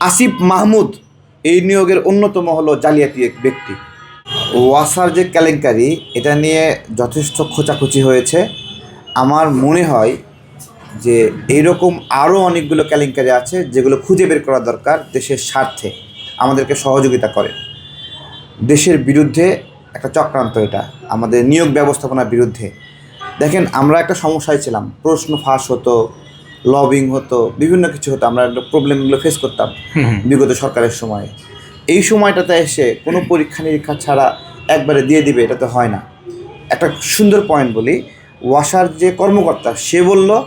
আসিফ মাহমুদ এই নিয়োগের অন্যতম হলো জালিয়াতি এক ব্যক্তি। ওয়াসার যে কেলেঙ্কারি, এটা নিয়ে যথেষ্ট খোঁচাখুচি হয়েছে। আমার মনে হয় যে এইরকম আরও অনেকগুলো কেলেঙ্কারি আছে যেগুলো খুঁজে বের করা দরকার দেশের স্বার্থে। আমাদেরকে সহযোগিতা করে। দেশের বিরুদ্ধে একটা চক্রান্ত এটা, আমাদের নিয়োগ ব্যবস্থাপনার বিরুদ্ধে। দেখেন, আমরা একটা সমস্যায় ছিলাম। প্রশ্ন ফাঁস হতো লবিং হতো বিভিন্ন কিছু হতো আমরা প্রবলেমগুলো ফেস করতাম বিগত সরকারের সময়ে। এই সময়টাতে এসে কোনো পরীক্ষা নিরীক্ষা ছাড়া একবারে দিয়ে দিবে এটা তো হয় না। একটা সুন্দর পয়েন্ট বলি ওয়াসার যে কর্মকর্তা সে বলল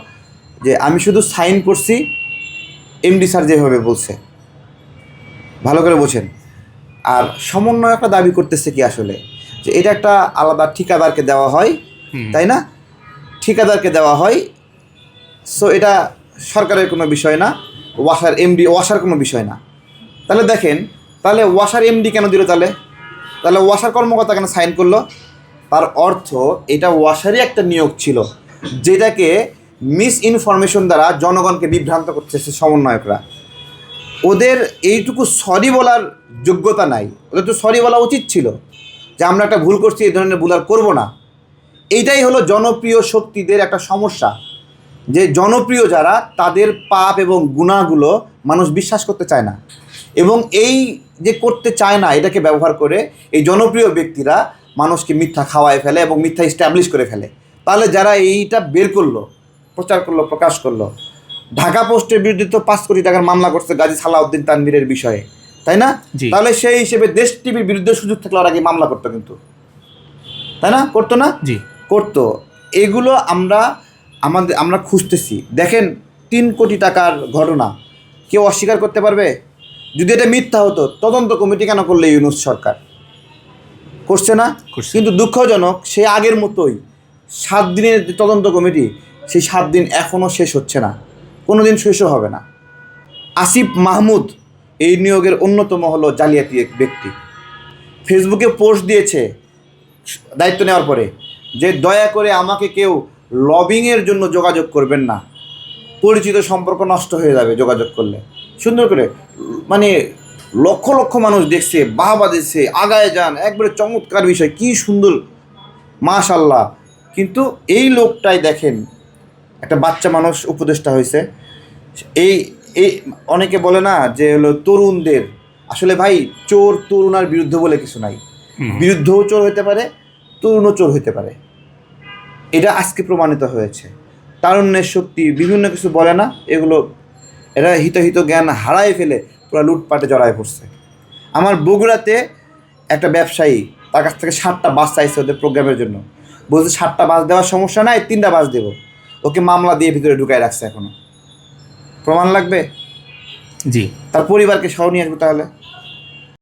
যে আমি শুধু সাইন করছি এমডি স্যার যেভাবে বলছে। ভালো করে বোঝেন। আর সমন্বয় একটা দাবি করতেছে কি আসলে? যে এটা একটা আলাদা ঠিকাদারকে দেওয়া হয় তাই না? ঠিকাদারকে দেওয়া হয় সো এটা সরকারের কোনো বিষয় না, ওয়াসার এমডি ওয়াসার কোনো বিষয় না। তাহলে দেখেন, তাহলে ওয়াসার এমডি কেন দিল তাহলে? তাহলে ওয়াসার কর্মকর্তা কেন সাইন করল? তার অর্থ এটা ওয়াসারই একটা নিয়োগ ছিল, যেটাকে মিস ইনফরমেশন দ্বারা জনগণকে বিভ্রান্ত করতেছে সমন্বয়করা। ওদের এইটুকু সরি বলার যোগ্যতা নাই, ওদের তো সরি বলা উচিত ছিল, যে আমরা একটা ভুল করছি, এই ধরনের ভুল আর করব না। এইটাই হলো জনপ্রিয় শক্তিদের একটা সমস্যা। যে জনপ্রিয় যারা তাদের পাপ এবং গুণাগুলো মানুষ বিশ্বাস করতে চায় না। এবং এই যে করতে চায় না এটাকে ব্যবহার করে এই জনপ্রিয় ব্যক্তিরা মানুষকে মিথ্যা খাওয়ায় ফেলে এবং মিথ্যা স্ট্যাবলিশ করে ফেলে। তাহলে যারা এইটা বের করল প্রচার করল প্রকাশ করল ঢাকা পোস্টের বিরুদ্ধে তো পাঁচ কোটি টাকার মামলা করছে গাজী সালাউদ্দিন তানভীরের বিষয়ে তাই না। তাহলে সেই হিসেবে দেশ টিভির বিরুদ্ধে সুযোগ থাকলে ওরা আগে মামলা করতো কিন্তু। তাই না? করতো না? জি। করতো। এগুলো আমরা আমাদের আমরা খুঁজতেছি। দেখেন তিন কোটি টাকার ঘটনা। কেউ অস্বীকার করতে পারবে? যদি এটা মিথ্যা হতো তদন্ত কমিটি কেন করলে ইউনুস সরকার? করছে না? করছে। কিন্তু দুঃখজনক সে আগের মতোই সাত দিনের যে তদন্ত কমিটি সেই সাত দিন এখনও শেষ হচ্ছে না। কোনো দিন শেষও হবে না। আসিফ মাহমুদ এই নিয়োগের অন্যতম হলো জালিয়াতি এক ব্যক্তি। ফেসবুকে পোস্ট দিয়েছে দায়িত্ব নেওয়ার পরে যে দয়া করে আমাকে কেউ লবিংয়ের জন্য যোগাযোগ করবেন না। পরিচিত সম্পর্ক নষ্ট হয়ে যাবে যোগাযোগ করলে। সুন্দর করে মানে লক্ষ লক্ষ মানুষ দেখছে বাহবা দিচ্ছে আগায় যান একবারে চমৎকার বিষয় কি সুন্দর মাশাল্লাহ। কিন্তু এই লোকটাই দেখেন একটা বাচ্চা মানুষ উপদেষ্টা হয়েছে। এই এই অনেকে বলে না যে হলো তরুণদের আসলে ভাই চোর তরুণার বিরুদ্ধে বলে কিছু নাই। বিরুদ্ধও চোর হতে পারে তরুণও চোর হতে পারে। এটা আজকে প্রমাণিত হয়েছে। তারুণ্যের শক্তি বিভিন্ন কিছু বলে না এগুলো এরা হিতহিত জ্ঞান হারায় ফেলে পুরো লুটপাটে জড়ায় পড়ছে। আমার বগুড়াতে একটা ব্যবসায়ী তার কাছ থেকে সাতটা বাস চাইছে ওদের প্রোগ্রামের জন্য। বলছে সাতটা বাস দেওয়ার সমস্যা নাই তিনটা বাস দেবো। ওকে মামলা দিয়ে ভিতরে ঢুকায় রাখছে এখনও। প্রমাণ লাগবে? জি। তার পরিবারকে সহ নিয়ে আসবে তাহলে?